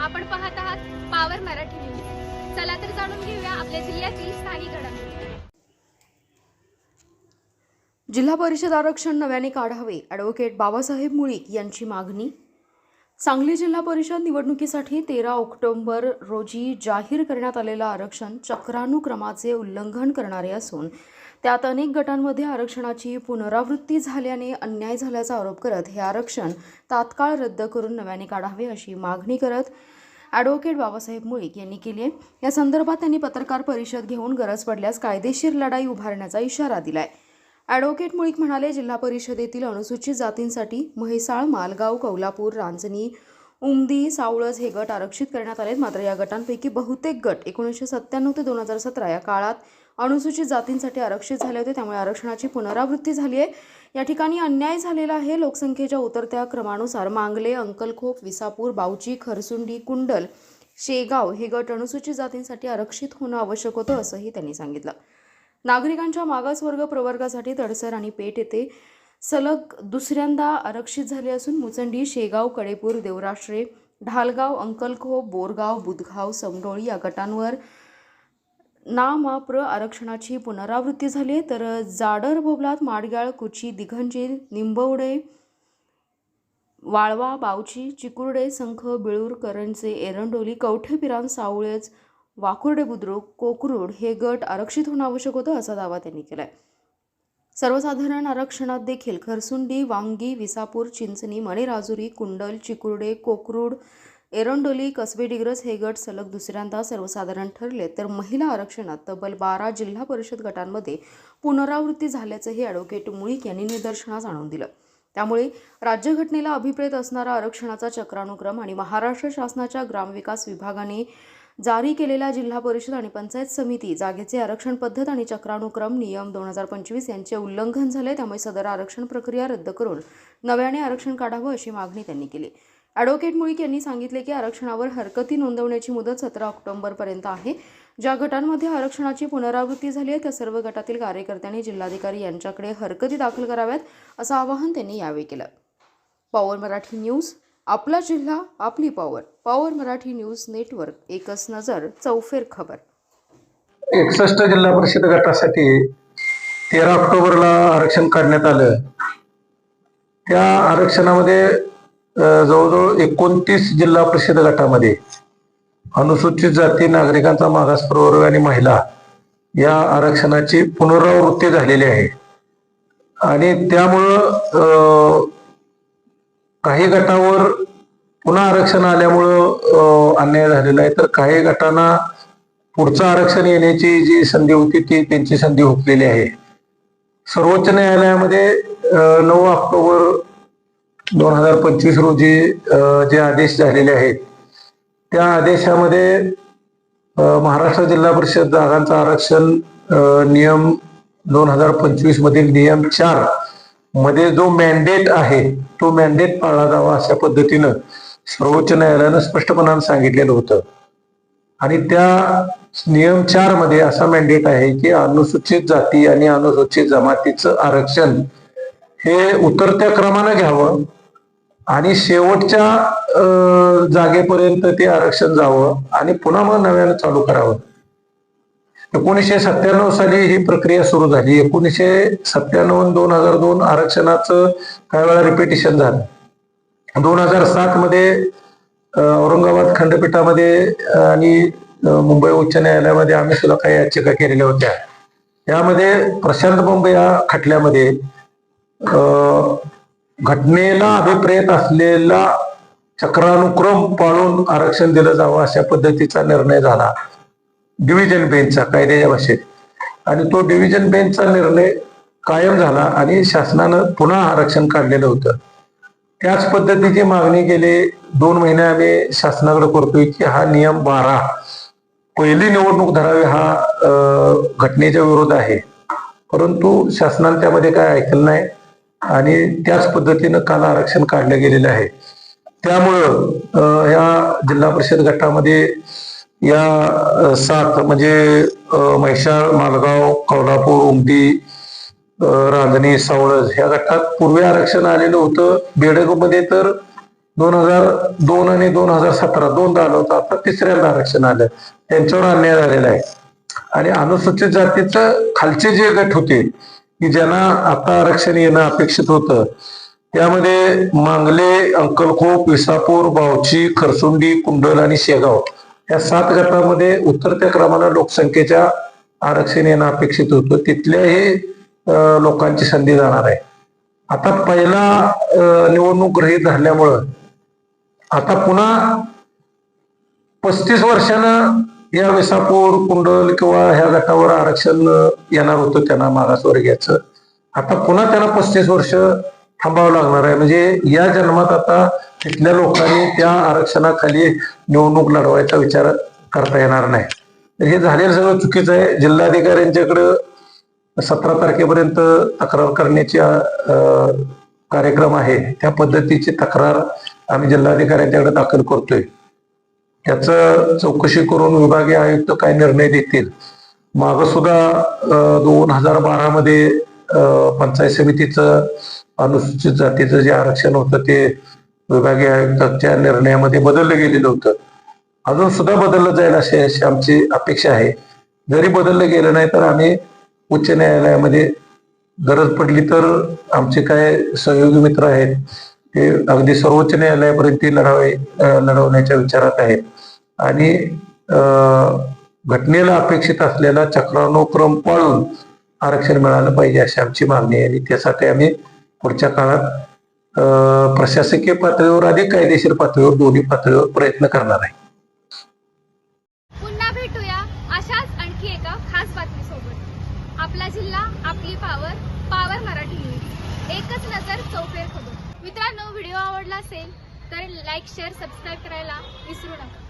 आपण पाहत आहात पावर मराठी न्यूज चला तर जाणून घेऊया आपल्या जिल्ह्यातील स्थानिक घडामोडी. जिल्हा परिषद आरक्षण नव्याने काढावे. ॲडव्होकेट बाबासाहेब मुळीक यांची मागणी. सांगली जिल्हा परिषद निवडणुकीसाठी तेरा ऑक्टोबर रोजी जाहीर करण्यात आलेलं आरक्षण चक्रानुक्रमाचे उल्लंघन करणारे असून त्यात अनेक गटांमध्ये आरक्षणाची पुनरावृत्ती झाल्याने अन्याय झाल्याचा आरोप करत हे आरक्षण तात्काळ रद्द करून नव्याने काढावे अशी मागणी करत ॲडव्होकेट बाबासाहेब मुळीक यांनी केली आहे. या संदर्भात त्यांनी पत्रकार परिषद घेऊन गरज पडल्यास कायदेशीर लढाई उभारण्याचा इशारा दिलाय. ॲडव्होकेट मुळीक म्हणाले जिल्हा परिषदेतील अनुसूचित जातींसाठी म्हैसाळ मालगाव कौलापूर रांजणी उमदी सावळज हे गट आरक्षित करण्यात आलेत. मात्र या गटांपैकी बहुतेक गट एकोणीसशे सत्त्याण्णव ते दोन हजार सतरा या काळात अनुसूचित जातींसाठी आरक्षित झाले होते. त्यामुळे आरक्षणाची पुनरावृत्ती झाली आहे. या ठिकाणी अन्याय झालेला आहे. लोकसंख्येच्या उतरत्या क्रमानुसार मांगले अंकलखोप विसापूर बावची खरसुंडी कुंडल शेगाव हे गट अनुसूचित जातींसाठी आरक्षित होणं आवश्यक होतं असंही त्यांनी सांगितलं. नागरिकांच्या मागासवर्ग प्रवर्गासाठी तडसर आणि पेठ येथे सलग दुसऱ्यांदा आरक्षित झाले असून मुचंडी शेगाव कडेपूर देवराष्ट्रे ढालगाव अंकलखोप बोरगाव बुधगाव समडोळी या गटांवर नामाप्र आरक्षणाची पुनरावृत्ती झाली आहे. तर जाडर बोबलात माडगाळ कुची दिघंजी निंबवडे वाळवा बावची चिकुर्डे संख बिळूर करंजे एरंडोली कवठेपिरान सावळेज वाकुर्डे बुद्रुक कोकरूड हे गट आरक्षित होणं आवश्यक होतं असा दावा त्यांनी केलाय. सर्वसाधारण आरक्षणात देखील खरसुंडी वांगी विसापूर चिंचणी मणिराजुरी कुंडल चिकुर्डे कोकरूड एरंडोली कसबे डिग्रस हे गट सलग दुसऱ्यांदा सर्वसाधारण ठरले. तर महिला आरक्षणात तब्बल बारा जिल्हा परिषद गटांमध्ये पुनरावृत्ती झाल्याचंही ॲडव्होकेट मुळीक यांनी निदर्शनास आणून दिलं. त्यामुळे राज्यघटनेला अभिप्रेत असणारा आरक्षणाचा चक्रानुक्रम आणि महाराष्ट्र शासनाच्या ग्रामविकास विभागाने जारी केलेल्या जिल्हा परिषद आणि पंचायत समिती जागेचे आरक्षण पद्धत आणि चक्रानुक्रम नियम दोन हजार पंचवीस यांचे उल्लंघन झाले. त्यामुळे सदर आरक्षण प्रक्रिया रद्द करून नव्याने आरक्षण काढावं अशी मागणी त्यांनी केली. ॲडव्होकेट मुळीक यांनी सांगितले की आरक्षणावर हरकती नोंदवण्याची मुदत सतरा ऑक्टोबरपर्यंत आहे. ज्या गटांमध्ये आरक्षणाची पुनरावृत्ती झाली आहे त्या सर्व गटातील कार्यकर्त्यांनी जिल्हाधिकारी यांच्याकडे हरकती दाखल कराव्यात असं आवाहन त्यांनी यावेळी केलं. पॉवर मराठी न्यूज आपला जिल्हा आपली power power Marathi news network एकच नजर चौफेर खबर. एकसष्ट जिल्हा परिषद गटासाठी तेरा ऑक्टोबरला आरक्षण काढण्यात आलं. त्या आरक्षणामध्ये जवळजवळ एकोणतीस जिल्हा परिषद गटामध्ये अनुसूचित जाती नागरिकांचा मागास प्रवर्ग आणि महिला या आरक्षणाची पुनरावृत्ती झालेली आहे. आणि त्यामुळं काही गटावर पुन्हा आरक्षण आल्यामुळं अन्याय झालेला आहे. तर काही गटांना पुढचं आरक्षण येण्याची जी संधी होती ती त्यांची संधी हुकलेली आहे. सर्वोच्च न्यायालयामध्ये नऊ ऑक्टोबर दोन हजार पंचवीस रोजी जे आदेश झालेले आहेत त्या आदेशामध्ये महाराष्ट्र जिल्हा परिषद जागांचं आरक्षण नियम दोन हजार पंचवीस मधील नियम चारमध्ये जो मॅन्डेट आहे तो मॅन्डेट पाळला जावा अशा पद्धतीनं सर्वोच्च न्यायालयानं स्पष्टपणानं सांगितलेलं होतं. आणि त्या नियम चारमध्ये असा मॅन्डेट आहे की अनुसूचित जाती आणि अनुसूचित जमातीचं आरक्षण हे उतरत्या क्रमानं घ्यावं आणि शेवटच्या जागेपर्यंत ते आरक्षण जावं आणि पुन्हा मग नव्यानं चालू करावं. एकोणीसशे सत्त्याण्णव साली ही प्रक्रिया सुरू झाली. एकोणीसशे सत्त्याण्णव दोन हजार दोन आरक्षणाचं काही वेळा रिपिटिशन झालं. दोन हजार सात मध्ये औरंगाबाद खंडपीठामध्ये आणि मुंबई उच्च न्यायालयामध्ये आम्ही सुद्धा काही याचिका केलेल्या होत्या. यामध्ये प्रशांत बंब या खटल्यामध्ये घटनेला अभिप्रेत असलेला चक्रानुक्रम पाळून आरक्षण दिलं जावं अशा पद्धतीचा निर्णय झाला. डिव्हिजन बेंचचा कायद्याच्या भाषेत. आणि तो डिव्हिजन बेंचचा निर्णय कायम झाला आणि शासनानं पुन्हा आरक्षण काढलेलं होतं. त्याच पद्धतीची मागणी गेले दोन महिने आम्ही शासनाकडे करतोय की हा नियम बारा. पहिली निवडणूक धरावी हा घटनेच्या विरोध आहे. परंतु शासनाने त्यामध्ये काय ऐकलं नाही. आणि त्याच पद्धतीनं काल आरक्षण काढलं गेलेलं आहे. त्यामुळं या जिल्हा परिषद गटामध्ये या सात म्हणजे महिषाळ म्हैसाळ मालगाव कोल्हापूर उमटी अं, रांजणी सावळज ह्या गटात पूर्वी आरक्षण आलेलं होतं. बेडगमध्ये तर दोन हजार दोन आणि दोन हजार सतरा दोनदा आलं होतं. आता तिसऱ्यांदा आरक्षण आलं. त्यांच्यावर अन्याय झालेला आहे. आणि अनुसूचित जातीचं खालचे जे गट होते की ज्यांना आता आरक्षण येणं अपेक्षित होतं त्यामध्ये मांगले अंकलखोप विसापूर बावची खरसुंडी कुंडल आणि शेगाव या सात गटामध्ये उतरत्या क्रमाला लोकसंख्येच्या आरक्षण येणं अपेक्षित होतं. तिथल्याही लोकांची संधी जाणार आहे. आता पहिला निवडणूक रहित झाल्यामुळं आता पुन्हा पस्तीस वर्षानं या विसापूर कुंडल किंवा ह्या गटावर आरक्षण येणार होतं त्यांना मागासवर्गीयाचं आता पुन्हा त्यांना पस्तीस वर्ष थांबावं लागणार आहे. म्हणजे या जन्मात आता तिथल्या लोकांनी त्या आरक्षणाखाली निवडणूक लढवायचा विचार करता येणार नाही. तर हे झालेलं सगळं चुकीचं आहे. जिल्हाधिकाऱ्यांच्याकडं सतरा तारखेपर्यंत तक्रार करण्याची कार्यक्रम आहे. त्या पद्धतीची तक्रार आम्ही जिल्हाधिकाऱ्यांच्याकडे दाखल करतोय. याच चौकशी करून विभागीय आयुक्त काय निर्णय देतील? माग सुद्धा दोन हजार बारा मध्ये पंचायत समितीचं अनुसूचित जातीचं जे आरक्षण होतं ते विभागीय आयुक्तांच्या निर्णयामध्ये बदललं गेलेलं होतं. अजून सुद्धा बदललं जाईल अशी अशी आमची अपेक्षा आहे. जरी बदललं गेलं नाही तर आम्ही उच्च न्यायालयामध्ये गरज पडली तर आमचे काय सहयोगी मित्र आहेत हे अगदी सर्वोच्च न्यायालयापर्यंत ती लढावे लढवण्याच्या विचारात आहेत आणि अं, घटनेला अपेक्षित असलेला चक्रानुक्रम पाळून आरक्षण मिळालं पाहिजे अशी आमची मागणी आहे. आणि त्यासाठी आम्ही पुढच्या काळात अं, प्रशासकीय पातळीवर अधिक कायदेशीर पातळीवर दोन्ही पातळीवर प्रयत्न करणार आहे. पुन्हा भेटूया अशाच आणखी एका खास बातमीसोबत. आपला जिल्हा आपली पावर पावर मराठी न्यूज एकच नजर चौफेर खबर. मित्रांनो व्हिडिओ आवडला असेल तर लाईक शेअर सबस्क्राईब करायला विसरू नका.